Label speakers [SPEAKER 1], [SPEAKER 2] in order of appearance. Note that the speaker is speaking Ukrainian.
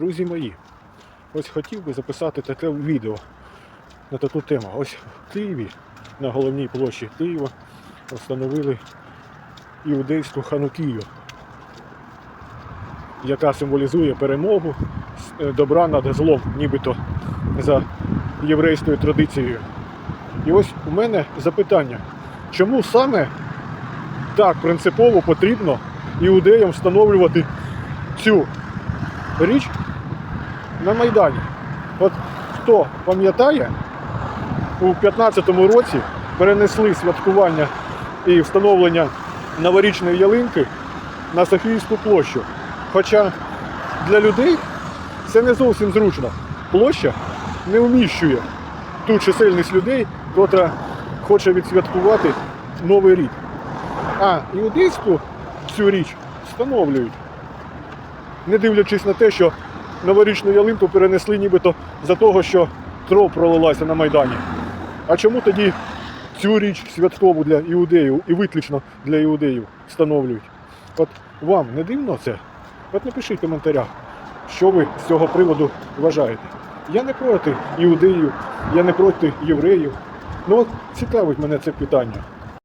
[SPEAKER 1] Друзі мої, ось хотів би записати таке відео на таку тему. Ось в Києві, на головній площі Києва, встановили іудейську ханукію, яка символізує перемогу е, добра над злом, нібито за єврейською традицією. І ось у мене запитання, чому саме так принципово потрібно іудеям встановлювати цю річ на Майдані. От хто пам'ятає, у 15-му році перенесли святкування і встановлення новорічної ялинки на Софійську площу. Хоча для людей це не зовсім зручно. Площа не вміщує ту чисельність людей, котра хоче відсвяткувати Новий рік. А іудейську цю річ встановлюють не дивлячись на те, що новорічну ялинку перенесли нібито за того, що кров пролилася на Майдані. А чому тоді цю річ святкову для іудеїв і виключно для іудеїв встановлюють? От вам не дивно це? От напишіть в коментарях, що ви з цього приводу вважаєте. Я не проти іудеїв, я не проти євреїв. Ну от цікавить мене це питання.